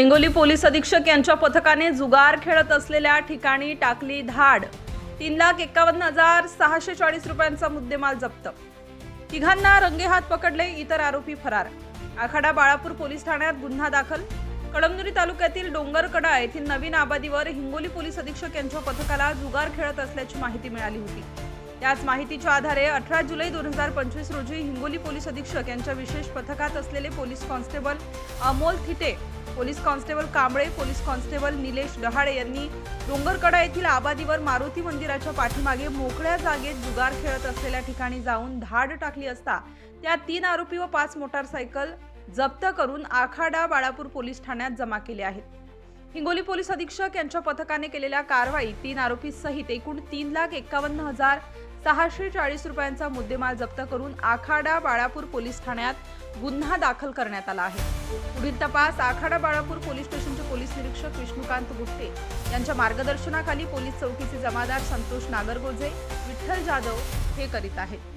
Hingoli police अधीक्षक यांच्या पथकाने जुगार खेळत असलेल्या ठिकाणी टाकली धाड. तीन लाख एकावन्न हजार सहाशे चाळीस रुपयांचा मुद्देमाल जप्त. तिघांना रंगेहात पकडले इतर आरोपी फरार. आखाडा बाळापूर पोलीस ठाण्यात गुन्हा दाखल. कळमनुरी तालुक्यातील डोंगरकडा येथील नवीन आबादीवर हिंगोली पोलीस अधीक्षक यांच्या पथकाला जुगार खेळत असल्याची माहिती मिळाली होती. त्याच माहितीच्या आधारे अठरा जुलै दोन हजार पंचवीस रोजी हिंगोली पोलीस अधीक्षक यांच्या विशेष पथकात असलेले police constable Amol Thite police constable Kamble police constable Nilesh Dahale यांनी डोंगरकडा येथील आबादीवर मारुती मंदिराच्या पाठीमागे मोकळ्या जागेत जुगार खेळत असलेल्या ठिकाणी जाऊन धाड टाकली असता त्या तीन आरोपी व पाच मोटारसायकल जप्त करून आखाडा बाळापूर पोलीस ठाण्यात जमा केले आहेत. हिंगोली पोलीस अधीक्षक यांच्या पथकाने केलेल्या कारवाईत तीन आरोपी सहित एकूण तीन लाख एक्कावन्न हजार सहाशे चाळीस रुपयांचा मुद्देमाल जप्त करून आखाडा बाळापूर पोलीस ठाण्यात गुन्हा दाखल करण्यात आला आहे. पुढील तपास आखाडा बाळापूर पोलीस स्टेशनचे पोलीस निरीक्षक विष्णुकांत गुट्टे यांच्या मार्गदर्शनाखाली पोलीस चौकीचे जमादार संतोष नागरगोजे विठ्ठल जाधव हे करीत आहेत.